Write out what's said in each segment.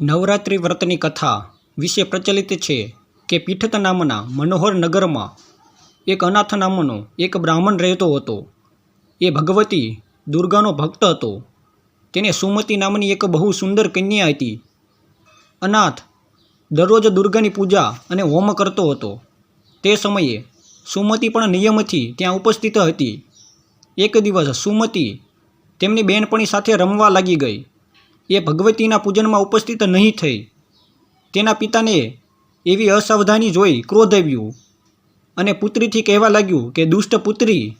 નવરાત્રિ વ્રતની કથા વિશે પ્રચલિત છે કે પીઠત નામના મનોહર નગરમાં એક અનાથ નામનો એક બ્રાહ્મણ રહેતો હતો. એ ભગવતી દુર્ગાનો ભક્ત હતો. તેને સુમતી નામની એક બહુ સુંદર કન્યા હતી. અનાથ દરરોજ દુર્ગાની પૂજા અને હોમ કરતો હતો. તે સમયે સુમતી પણ નિયમથી ત્યાં ઉપસ્થિત હતી. એક દિવસ સુમતી તેમની બહેનપણી સાથે રમવા લાગી ગઈ. એ ભગવતીના પૂજનમાં ઉપસ્થિત નહીં થઈ. તેના પિતાને એવી અસાવધાની જોઈ ક્રોધ આવ્યું અને પુત્રીથી કહેવા લાગ્યું કે, દુષ્ટ પુત્રી,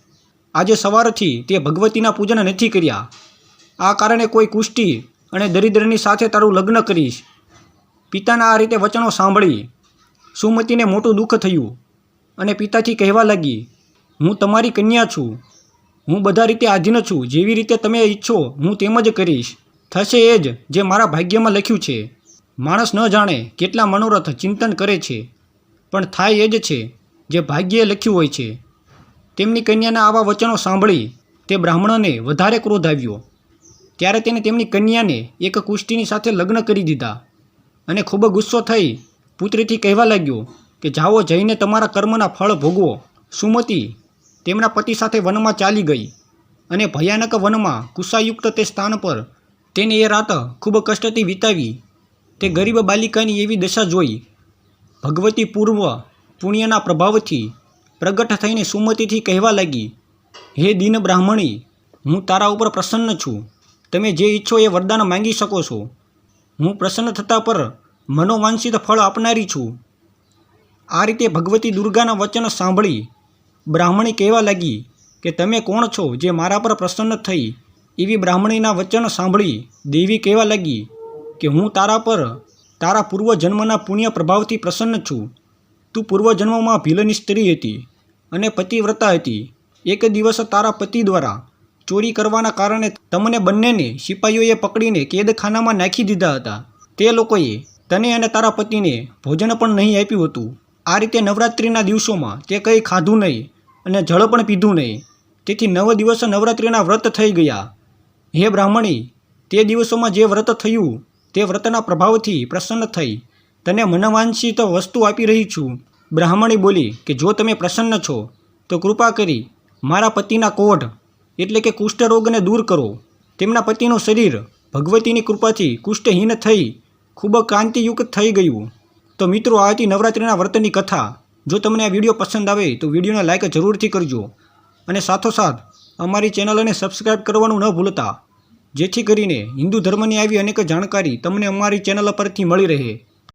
આજે સવારથી તે ભગવતીના પૂજન નથી કર્યા. આ કારણે કોઈ કુષ્ટિ અને દરિદ્રની સાથે તારું લગ્ન કરીશ. પિતાના આ રીતે વચનો સાંભળી સુમતીને મોટું દુઃખ થયું અને પિતાથી કહેવા લાગી, હું તમારી કન્યા છું. હું બધા રીતે આધીન છું. જેવી રીતે તમે ઈચ્છો, હું તેમ જ કરીશ. થશે એ જ જે મારા ભાગ્યમાં લખ્યું છે. માણસ ન જાણે કેટલા મનોરથ ચિંતન કરે છે, પણ થાય એ જ છે જે ભાગ્યે લખ્યું હોય છે. તેમની કન્યાના આવા વચનો સાંભળી તે બ્રાહ્મણને વધારે ક્રોધ આવ્યો. ત્યારે તેને તેમની કન્યાને એક કુષ્ટિની સાથે લગ્ન કરી દીધા અને ખૂબ ગુસ્સો થઈ પુત્રીથી કહેવા લાગ્યો કે, જાઓ જઈને તમારા કર્મના ફળ ભોગવો. સુમતી તેમના પતિ સાથે વનમાં ચાલી ગઈ અને ભયાનક વનમાં કુસાયુક્ત તે સ્થાન પર તેને એ રાત ખૂબ કષ્ટથી વિતાવી. તે ગરીબ બાલિકાની એવી દશા જોઈ. ભગવતી પૂર્વ પુણ્યના પ્રભાવથી પ્રગટ થઈને સુમતિથી કહેવા લાગી, હે દીન બ્રાહ્મણી, હું તારા ઉપર પ્રસન્ન છું. તમે જે ઈચ્છો એ વરદાન માંગી શકો છો. હું પ્રસન્ન થતાં પર મનોવાંછિત ફળ આપનારી છું. આ રીતે ભગવતી દુર્ગાના વચન સાંભળી બ્રાહ્મણી કહેવા લાગી કે, તમે કોણ છો જે મારા પર પ્રસન્ન થઈ એવી બ્રાહ્મણીના વચન સાંભળી દેવી કહેવા લાગી કે હું તારા પર તારા પૂર્વજન્મના પુણ્ય પ્રભાવથી પ્રસન્ન છું. તું પૂર્વજન્મમાં ભીલની સ્ત્રી હતી અને પતિવ્રતા હતી. એક દિવસ તારા પતિ દ્વારા ચોરી કરવાના કારણે તમને બંનેને સિપાહીઓએ પકડીને કેદખાનામાં નાખી દીધા હતા. તે લોકોએ તને અને તારા પતિને ભોજન પણ નહીં આપ્યું હતું. આ રીતે નવરાત્રિના દિવસોમાં તે કંઈ ખાધું નહીં અને જળ પણ પીધું નહીં. તેથી નવ દિવસ નવરાત્રિના વ્રત થઈ ગયા. હે બ્રાહ્મણી, તે દિવસોમાં જે વ્રત થયું, તે વ્રતના પ્રભાવથી પ્રસન્ન થઈ. તને મનવાંછિત વસ્તુ આપી રહી છું. બ્રાહ્મણી બોલી કે જો તમે પ્રસન્ન છો, તો કૃપા કરી મારા પતિના કોઢ, એટલે કે કુષ્ઠરોગને દૂર કરો. તેમના પતિનું શરીર ભગવતીની કૃપાથી કુષ્ઠહીન થઈ, ખૂબ કાંતિયુક્ત થઈ ગયું. તો મિત્રો, આ હતી નવરાત્રિના વ્રતની કથા. જો તમને આ વીડિયો પસંદ આવે, તો વિડીયોને લાઈક જરૂરથી કરજો. અને સાથોસાથ અમારી ચેનલને સબસ્ક્રાઈબ કરવાનું ન ભૂલતા. જેથી કરીને હિન્દુ ધર્મની આવી અનેક જાણકારી તમને અમારી ચેનલ પરથી મળી રહે.